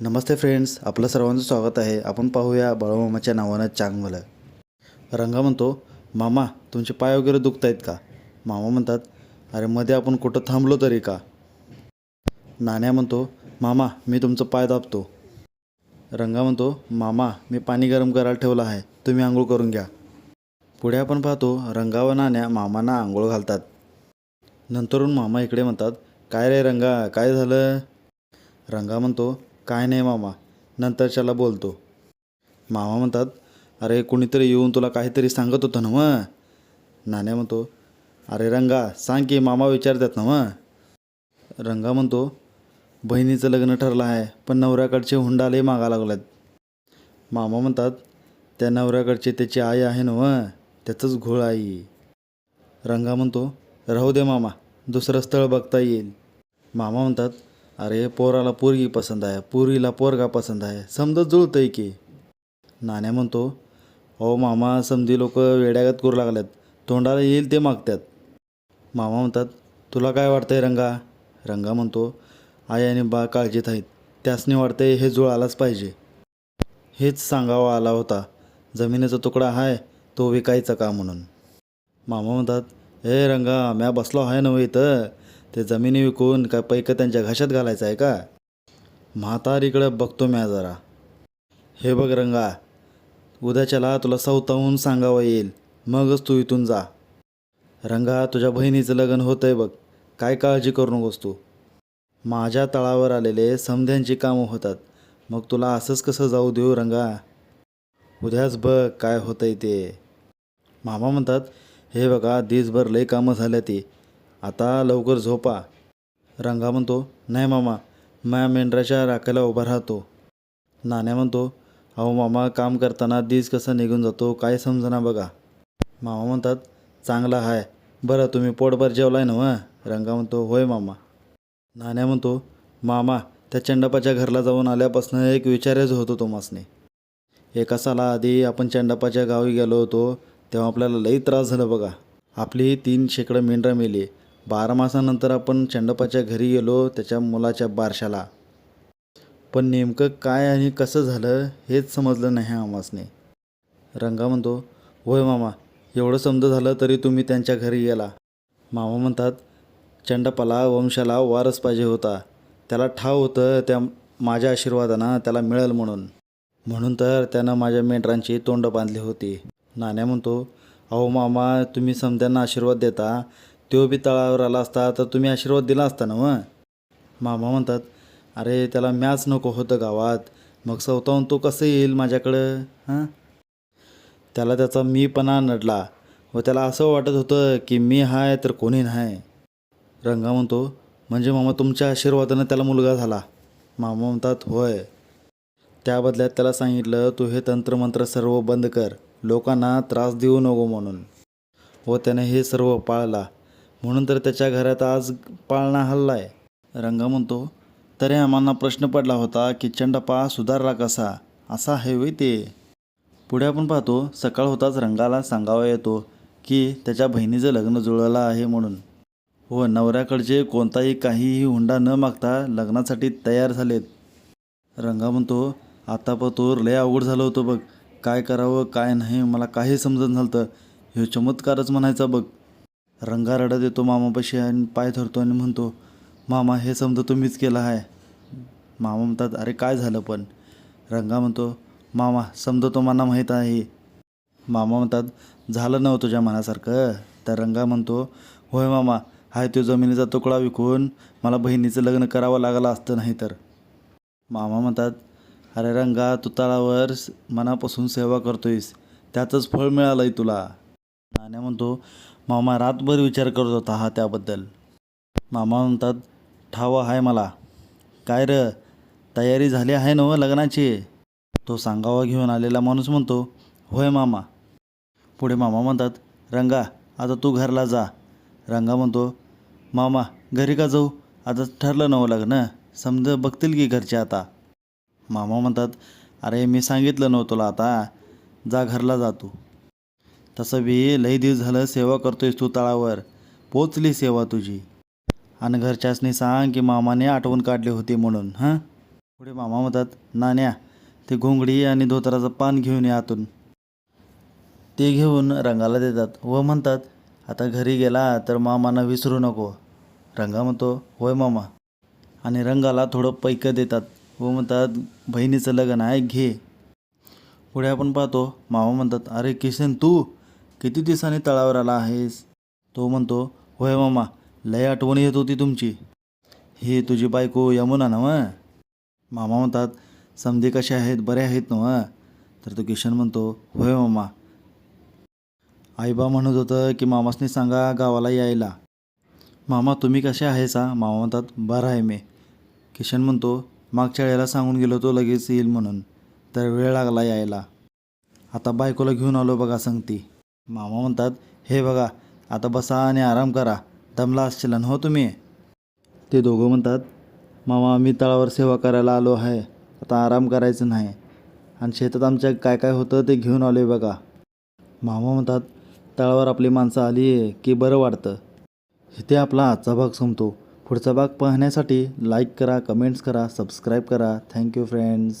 नमस्ते friends आपलं सर्वांचं स्वागत आहे. आपण पाहूया बाळूमामाच्या नावानं चांगलं. रंगा म्हणतो मामा तुमचे पाय वगैरे दुखत आहेत का? मामा म्हणतात अरे मध्ये आपण कुठं थांबलो तरी का? नाण्या म्हणतो मामा मी तुमचं पाय दाबतो. रंगा म्हणतो मामा मी पाणी गरम करायला ठेवलं आहे. तुम्ही आंघोळ करून घ्या. पुढे आपण पाहतो रंगा व नाण्या मामांना आंघोळ घालतात. नंतरून मामा इकडे म्हणतात काय रे रंगा काय झालं? रंगा म्हणतो काय नाही मामा नंतरच्याला बोलतो. मामा म्हणतात अरे कुणीतरी येऊन तुला काहीतरी सांगत होतं ना मग नाण्या म्हणतो अरे रंगा सांग की मामा विचारतात ना मग रंगा म्हणतो बहिणीचं लग्न ठरलं आहे पण नवऱ्याकडचे हुंडाले मागा लागल्यात मामा म्हणतात त्या नवऱ्याकडची त्याची आई आहे ना मग त्याचंच घोळ आई. रंगा म्हणतो राहू दे मामा दुसरं स्थळ बघता येईल. मामा म्हणतात अरे पोराला पोरगी पसंत आहे पोरीला पोरगा पसंत आहे. समजत जुळतं आहे की. नाण्या म्हणतो अहो मामा समधी लोक वेड्यागत करू लागल्यात. तोंडाला येईल ते मागतात मामा म्हणतात तुला काय वाटतंय रंगा? रंगा म्हणतो आई आणि बा काळजीत आहेत. त्यासनी वाटतंय हे जुळालाच पाहिजे. हेच सांगावा आला होता. जमिनीचा तुकडा आहे तो विकायचा का म्हणून. मामा म्हणतात हे रंगा म्या बसलो आहे नव्हे इथं. ते जमिनी विकून काय पैक त्यांच्या घशात घालायचं आहे का? म्हातारीकडं बघतो म्या जरा. हे बघ रंगा उद्याच्याला तुला सवताहून सांगावं येईल. मगच तू इथून जा. रंगा तुझ्या बहिणीचं लग्न होतंय बघ. काय काळजी करू नकोस तू. माझ्या तळावर आलेले समध्यांची कामं होतात. मग तुला असंच कसं जाऊ देऊ रंगा? उद्याच बघ काय होतंय ते. मामा म्हणतात हे बघा दिसभर लई कामं झाल्या ती. आता लवकर झोपा. रंगा म्हणतो नाही मामा माया मेंढराच्या राखायला उभा राहतो. नाण्या म्हणतो अहो मामा काम करताना दिस कसा निघून जातो काय समजना बघा. मामा म्हणतात चांगला आहे बरं तुम्ही पोटभर जेवलाय ना मग रंगा म्हणतो होय मामा. नाण्या म्हणतो मामा त्या चंडपाच्या घरला जाऊन आल्यापासून एक विचारच होतो तो मासने एका साला आधी आपण चंडपाच्या गावी गेलो होतो तेव्हा आपल्याला लई त्रास झाला बघा. आपली तीन शेकडं मेंढरा मेली. बारा मासानंतर आपण चंडपाच्या घरी गेलो त्याच्या मुलाच्या बारशाला. पण नेमकं काय आणि कसं झालं हेच समजलं नाही आमासने रंगा म्हणतो होय मामा एवढं समज झालं तरी तुम्ही त्यांच्या घरी गेला. मामा म्हणतात चंडपाला वंशाला वारस पाहिजे होता. त्याला ठाव होतं त्या माझ्या आशीर्वादानं त्याला मिळेल म्हणून. म्हणून तर त्यानं माझ्या मेंढरांची तोंड बांधली होती. नाण्या म्हणतो अहो मामा तुम्ही समध्यांना आशीर्वाद देता तो बी तळावर आला असता तर तुम्ही आशीर्वाद दिला असता ना मग मामा म्हणतात अरे त्याला मॅच नको होतं गावात. मग स्वतःहून तो कसं येईल माझ्याकडं? हां? त्याला त्याचा मीपणा नडला व त्याला असं वाटत होतं की मी हाय तर कोणी नाही. रंगा म्हणतो म्हणजे मामा तुमच्या आशीर्वादानं त्याला मुलगा झाला. मामा म्हणतात होय. त्या बदल्यात त्याला सांगितलं तू हे तंत्रमंत्र सर्व बंद कर. लोकांना त्रास देऊ नको म्हणून. व त्याने हे सर्व पाळला. म्हणून तर त्याच्या घरात आज पाळणा हल्लाय रंगा म्हणतो तरी आम्हाला प्रश्न पडला होता की चंडपा सुधारला कसा? असा आहे होई ते. पुढे आपण पाहतो सकाळ होताच रंगाला सांगावा येतो की त्याच्या बहिणीचं लग्न जुळलं आहे म्हणून. व नवऱ्याकडचे कोणताही काहीही हुंडा न मागता लग्नासाठी तयार झालेत. रंगा म्हणतो आता पतोर लय अवघड झालं होतं बघ. काय करावं काय नाही मला काही समजत झालं तर हे चमत्कारच म्हणायचा बघ. रंगा रडत येतो मामापाशी आणि पाय धरतो आणि म्हणतो मामा हे समजा तुम्हीच केलं आहे. मामा म्हणतात अरे काय झालं पण? रंगा म्हणतो मामा समजा तो माहीत आहे. मामा म्हणतात झालं नव्हतं तुझ्या मनासारखं. तर रंगा म्हणतो होय मामा हाय तो जमिनीचा तुकडा विकून मला बहिणीचं लग्न करावं लागलं असतं नाही तर मामा म्हणतात अरे रंगा तू तळावर मनापासून सेवा करतोयस त्याचंच फळ मिळालं आहे तुला. नाण्या म्हणतो मामा रातभर विचार करत होता हा त्याबद्दल. मामा म्हणतात ठाव आहे मला. काय र? तयारी झाली आहे ना हो लग्नाची? तो सांगावा घेऊन आलेला माणूस म्हणतो होय मामा. पुढे मामा म्हणतात रंगा आता तू घरला जा. रंगा म्हणतो मामा घरी का जाऊ? आता ठरलं नवं लग्न. समजा बघतील की घरचे आता. मामा म्हणतात अरे मी सांगितलं नव्हतं तुला आता. जा घरला जा तू. तसं बी लई दिवस झालं सेवा करतोयस तू तळावर. पोचली सेवा तुझी. आणि घरच्यासनी सांग की मामाने आठवण काढली होती म्हणून हां? पुढे मामा म्हणतात नाण्या ते घोंगडी आणि धोतराचं पान घेऊन या आतून. ते घेऊन रंगाला देतात व म्हणतात आता घरी गेला तर मामांना विसरू नको. रंगा म्हणतो होय मामा. आणि रंगाला थोडं पैकं देतात व म्हणतात बहिणीचं लग्न आहे घे. पुढे आपण पाहतो मामा म्हणतात अरे किशन तू किती दिवसांनी तळावर आला आहेस? तो म्हणतो होय मामा लय आठवण येत होती तुमची. ही तुझी बायको यमुना ना मग मामा म्हणतात समधी कसे आहेत बरे आहेत ना तर तो किशन म्हणतो होय मामा. आईबा म्हणत होतं की मामासनी सांगा गावाला यायला. मामा तुम्ही कसे आहे सा मामा म्हणतात बरं आहे मी. किशन म्हणतो मागच्या वेळेला सांगून गेलो तो लगेच येईल म्हणून तर वेळ लागला यायला. आता बायकोला घेऊन आलो बघा सांगती. मामा म्हणतात हे बघा आता बसा आणि आराम करा. दमला असशील हो तुम्ही. ते दोघं म्हणतात मामा आम्ही तळावर सेवा करायला आलो आहे. आता आराम करायचं नाही. आणि शेतात आमच्या काय काय होतं ते घेऊन आलो आहे बघा. मामा म्हणतात तळावर आपली माणसं आली आहे की बरं वाटतं. इथे आपला आजचा भाग संपतो. पुढचा भाग पाहण्यासाठी लाईक करा कमेंट्स करा सबस्क्राईब करा. Thank you friends